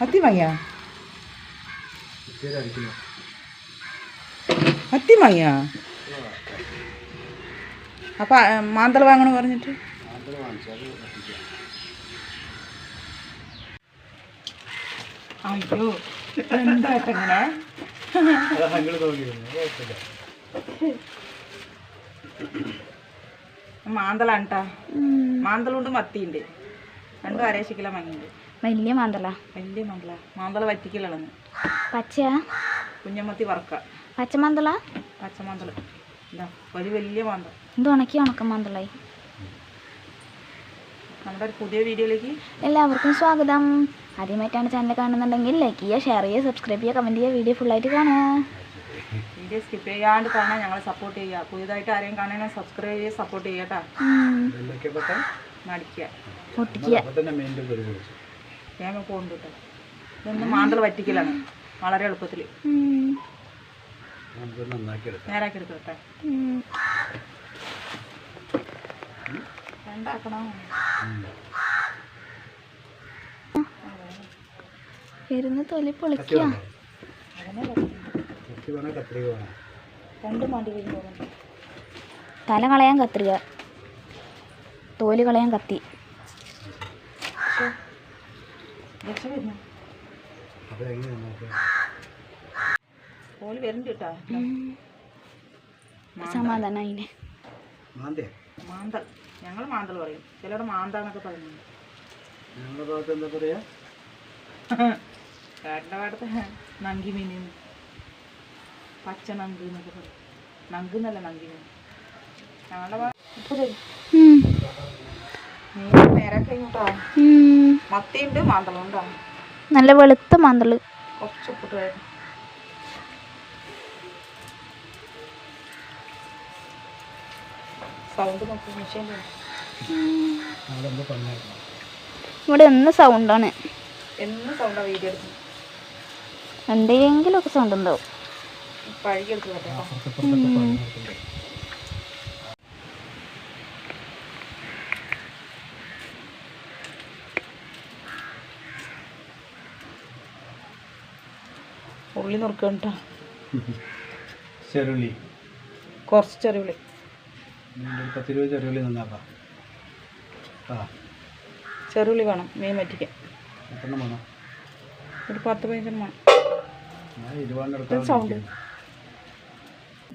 അത്തി വാങ്ങിയാ അത്തി വാങ്ങിയാ അപ്പം മാന്തള വാങ്ങണം പറഞ്ഞിട്ട് അയ്യോ എന്താ ഇങ്ങനെ മാന്തള കേട്ടാ മാന്തളുണ്ട് മത്തിയുണ്ട് രണ്ടും അരേശ് മങ്ങിയുണ്ട് വലിയ മാന്തള. വലിയ മാന്തള. മാന്തള വറ്റിക്കലാണ് പച്ചയാ? കുഞ്ഞമ്മത്തി വറക്ക. പച്ചമാന്തള? പച്ചമാന്തള. ഇതാ ഒരു വലിയ മാന്തള. ഇത് ഉണക്കി ഉണക്ക മാന്തളായി? നമ്മുടെ പുതിയ വീഡിയോയിലേക്ക് എല്ലാവർക്കും സ്വാഗതം. ആദ്യമായിട്ടാണ് ചാനൽ കാണുന്നുണ്ടെങ്കിൽ ലൈക്ക് ചെയ്യുക ഷെയർ ചെയ്യുക സബ്സ്ക്രൈബ് ചെയ്യുക കമന്റ് ചെയ്യുക വീഡിയോ ഫുള്ളായിട്ട് കാണുക. വീഡിയോ സ്കിപ്പ് ചെയ്യാണ്ട് കാണാൻ ഞങ്ങളെ സപ്പോർട്ട് ചെയ്യുക. പുതിയതായിട്ട് ആരെയും കാണാൻ സബ്സ്ക്രൈബ് ചെയ്യുക സപ്പോർട്ട് കേട്ടോ. മടിക്കുക. പൊട്ടിക്കുക. വേഗം പോകുന്നുണ്ട് കേട്ടോ ഇതൊന്ന് മാന്തൽ വറ്റിക്കലാണ്. വളരെ എളുപ്പത്തിൽ. നേരാക്കി കേട്ടോ. രണ്ടാക്കണോ? ഇരുന്ന് തൊലി പൊളിക്കുക തല കളയാൻ കത്രിക. തോൽ കളയാൻ കത്തി. ഓൽ വരുന്നുണ്ട് കേട്ടോ സമാധാനം അതിന് മാന്തൾ ഞങ്ങൾ മാന്തൽ പറയും. ചിലവിടെ മാന്താന്നൊക്കെ പറയുന്നുണ്ട് ഞങ്ങളുടെ ഭാഗത്ത് എന്താ പറയാ? ചേട്ടന്റെ ഭാഗത്ത് നങ്കി മീൻ പച്ച നങ്ക് എന്നൊക്കെ പറയും. നങ്ക് എന്നല്ല നങ്കി മീൻ. ഞങ്ങളുടെ ഭാഗത്ത് നേരെ കഴിഞ്ഞിട്ടോ മത്തിയുണ്ട് മാന്തളുണ്ടോ നല്ല വെളുത്ത മാന്തൾ. കുറച്ച് ഉപ്പിട്ട് ഇവിടെ എന്ന് സൗണ്ടാണ്. എന്തെങ്കിലും ഒക്കെ സൗണ്ട് ഉണ്ടാവും. പഴകി എടുത്ത് കേട്ടോ അപ്പുറത്തൊക്കെ പറഞ്ഞു കൊടുക്കണ്ടേ ഉള്ളി നുറുക്കണം കേട്ടോ ചെറുള്ളി കുറച്ച് ചെറുള്ളി പത്ത് രൂപ ചെറുള്ളി നന്നാക്കാം. ആ. ചെറുള്ളി വേണം മീൻ വറ്റിക്കാൻ. എത്രണ്ണം വേണം? ഒരു പത്ത് പതിനഞ്ചെണ്ണം വേണം.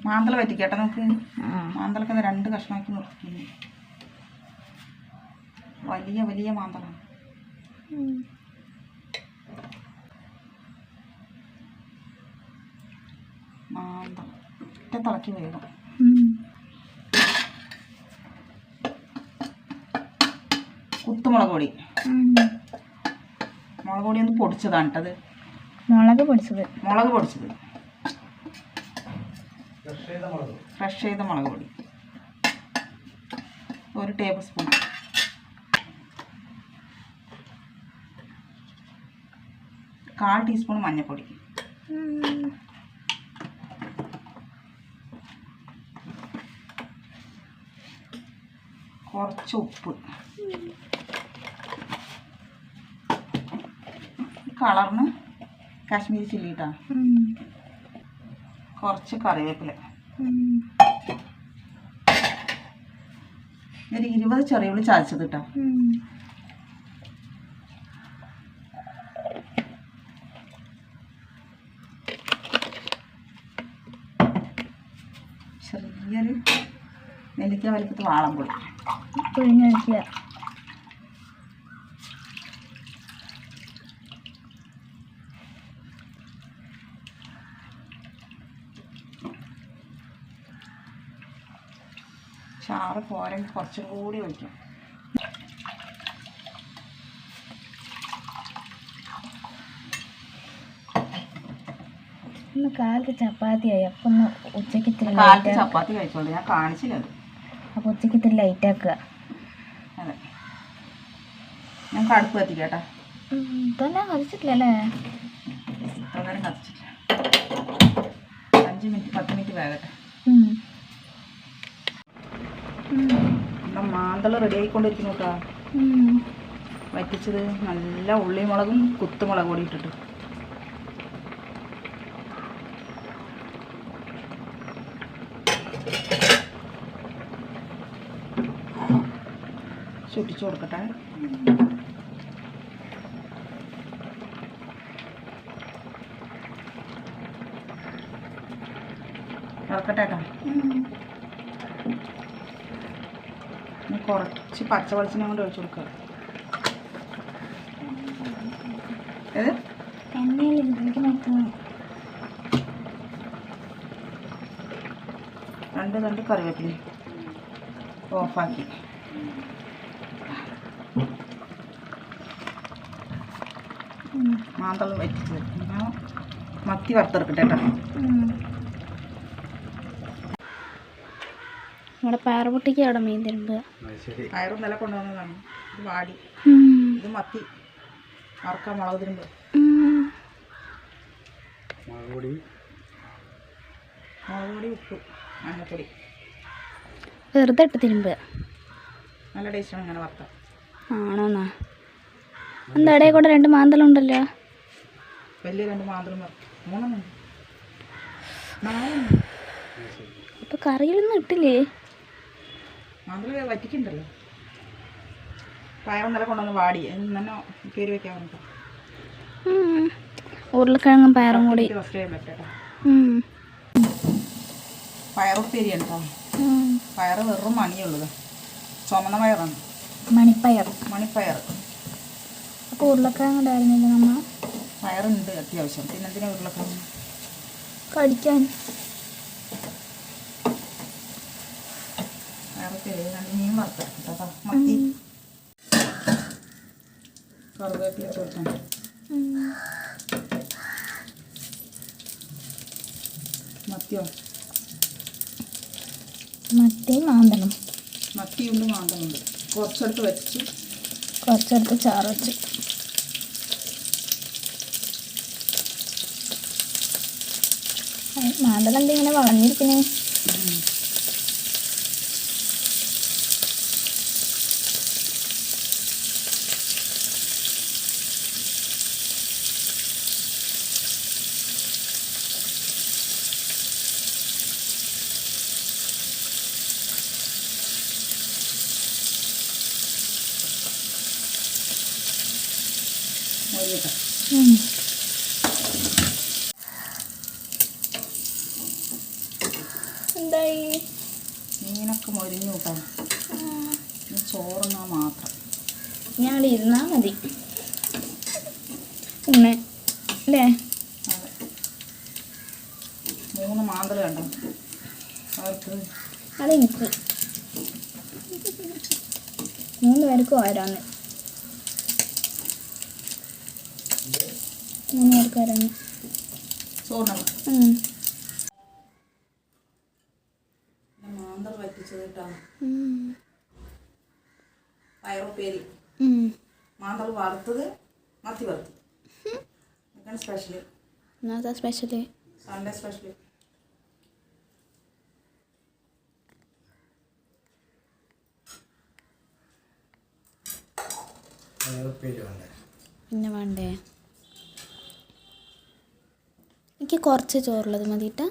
മാന്തള വറ്റിക്കട്ടെ നമുക്ക്? മാന്തലൊക്കെ രണ്ട് കഷ്ണമാക്കി നുറുക്കി. വലിയ വലിയ മാന്തളാണ്. ഒറ്റ തിളക്കി വേണം കുത്തുമുളക് പൊടി. മുളക് പൊടി ഒന്ന് പൊടിച്ചതാണ് കേട്ടത് മുളക് പൊടിച്ചത്. മുളക് പൊടിച്ചത്. ഫ്രഷ് ചെയ്ത മുളക്. ഫ്രഷ് ചെയ്ത മുളക് പൊടി. ഒരു ടേബിൾ സ്പൂൺ കാൽ ടീസ്പൂൺ മഞ്ഞൾപ്പൊടി കുറച്ച് ഉപ്പ്. കളറിന് കാശ്മീരി ചില്ലി ഇട്ടാ. കുറച്ച് കറിവേപ്പില. ഒരു ഇരുപത് ചെറിയ ഉള്ളി ചതച്ചത് കേട്ടോ ചെറിയൊരു നെല്ലിക്ക വലിപ്പത്ത് വാളംപൊടി പിഴിഞ്ഞ് വയ്ക്കുക ചാറ് പോരെങ്കിൽ കുറച്ചും കൂടി ഒഴിക്കും. ഇന്ന് കാലത്ത് ചപ്പാത്തിയായി. അപ്പൊ ഒന്ന് ഉച്ചയ്ക്ക് ഇത്തിരി കാലത്ത് ചപ്പാത്തി കഴിച്ചോളൂ. ഞാൻ കാണിച്ചില്ല അപ്പോൾ ഉച്ചയ്ക്ക് ഇത്തിരി ലൈറ്റ് ആക്കുക. അതെ. ഞങ്ങൾക്ക് അടുപ്പ് കത്തിക്കട്ടെ. ഇതെല്ലാം കഴിച്ചിട്ടില്ലല്ലേ ഇത്ര നേരം കത്തിച്ചിട്ടില്ല. അഞ്ച് മിനിറ്റ് പത്ത് മിനിറ്റ് വേകട്ടെ. നമ്മുടെ മാന്തള റെഡി ആയിക്കൊണ്ടിരിക്കുന്നു കേട്ടോ. വറ്റിച്ചത് നല്ല ഉള്ളിമുളകും കുത്തുമുളക് കൂടി ഇട്ടിട്ട്. ചുട്ടിച്ചു കൊടുക്കട്ടെ. ഇറക്കട്ടെ കേട്ടോ. കുറച്ച് പച്ച വെളിച്ചെണ്ണ കൊണ്ട് ഒഴിച്ചു കൊടുക്കുക. ഏത്? രണ്ട് രണ്ട് കറിവേപ്പില. ഓഫാക്കി. മാന്തളം വറ്റിച്ചത് പിന്നെ മത്തി വറുത്തെടുക്കട്ടെ കേട്ടോ. നമ്മുടെ പാറപൊട്ടിക്ക് അവിടെ മീൻ തരുമ്പ്. പയറും നില കൊണ്ടുവന്നതാണ്. ഇത് വാടി. ഇത് മത്തി. വറുക്കാൻ മുളക് തരുമ്പോ. മുളക് പൊടി. മുളക് പൊടി ഉപ്പ് മഞ്ഞപ്പൊടി വെറുതെ ഇട്ട് തിരുമ്പ്. നല്ല ടേസ്റ്റാണ് ഇങ്ങനെ വറുത്താൽ ആണോന്നാ. എന്താ ഇടയിൽ കൂടെ രണ്ട് മാന്തളം ഉണ്ടല്ലോ. അപ്പൊ കറിയിലൊന്നും ഇട്ടില്ലേ? പയറും നില കൊണ്ടുവന്ന് വാടി. തന്നെ വെക്കാൻ. ഉരുളക്കിഴങ്ങും പയറും കൂടി. പയറുപ്പേരിയാണ് കേട്ടോ. പയറ് വെറും മണിയുള്ളത് ചുമന്ന പയറാണ്. മണിപ്പയർ. മണിപ്പയർ. അപ്പോൾ ഉരുളക്കിഴങ്ങ് ഉണ്ടായിരുന്നില്ല നമ്മൾ പയറുണ്ട് അത്യാവശ്യം. പിന്നെ എന്തിനാ ഉരുളക്കിഴങ്ങ്? കടിക്കാൻ. മത്തിയും മീൻ മത്തി. കറുവേപ്പില മത്തി മാന്തണം മത്തിയുണ്ട് മാന്തമുണ്ട് കുറച്ചെടുത്ത് വെച്ച്. കുറച്ചെടുത്ത് ചാറ് വെച്ച് മാന്തളം എന്താ ഇങ്ങനെ വളഞ്ഞിരിക്കണേ ചോറുന്നാ മാത്രം. ഞാൻ ഇരുന്നാൽ മതി. പിന്നെ അല്ലേ? മൂന്ന് മാന്തൽ കണ്ടോ? അവർക്ക് അതെനിക്ക് മൂന്ന് പേർക്ക് ഓരോന്ന്. മൂന്ന് പേർക്ക് ഓരോന്ന്. മാന്തൽ വറ്റിച്ചത് കേട്ടോ. ഉം. മാന്തള വറുത്തത് മത്തി വറുത്തത്. ഇതൊക്കെയാണ് സ്പെഷ്യൽ ഇന്നത്തെ സ്പെഷ്യൽ സൺഡേ സ്പെഷ്യൽ പിന്നെ വേണ്ടേ? എനിക്ക് കുറച്ച് ചോറുള്ളത് മതിട്ടാ.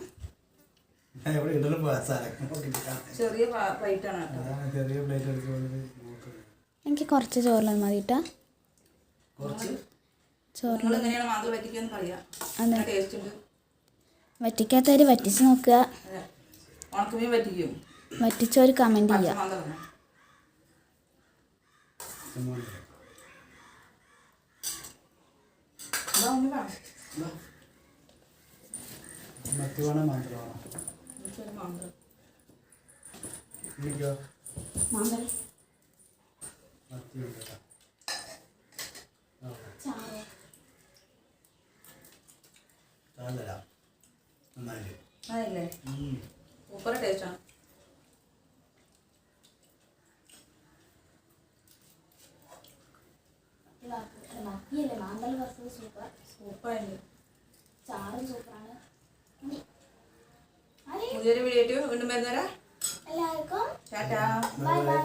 ചെറിയ പ്ലേറ്റ് ആണ് അതാണ് ചെറിയ പ്ലേറ്റ് എടുക്കുന്നത് എനിക്ക് കുറച്ച് ചോറിലും മതി കുറച്ച്? ചോറ് നിങ്ങൾ എങ്ങനെയാണ് മാന്തൽ വറ്റിക്കാന്ന് പറയാം. അതെ. വറ്റിക്കാത്തവർ വറ്റിച്ച് നോക്കുക. വറ്റിച്ചവർ കമന്റ് ചെയ്യുക മാന്തലാണ് ചുമ്മാ ഇതാ ഒന്ന് വേണം മത്തി വേണം മാത്രം വേണം എനിക്കൊരു മാന്തൽ ഉം. സൂപ്പർ ടേസ്റ്റാണ് സൂപ്പറായിട്ട് ചാറും സൂപ്പറാണ് പുതിയൊരു വീഡിയോ വീണ്ടും വരുന്നവരാ? എല്ലാവർക്കും ടാറ്റാ ബൈ ബൈ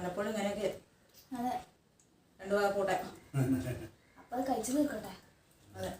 പലപ്പോഴും ഇങ്ങനെയൊക്കെ അതെ. രണ്ടു വാക്കൂട്ടെ അപ്പോൾ കഴിച്ചു നിൽക്കട്ടെ അതെ.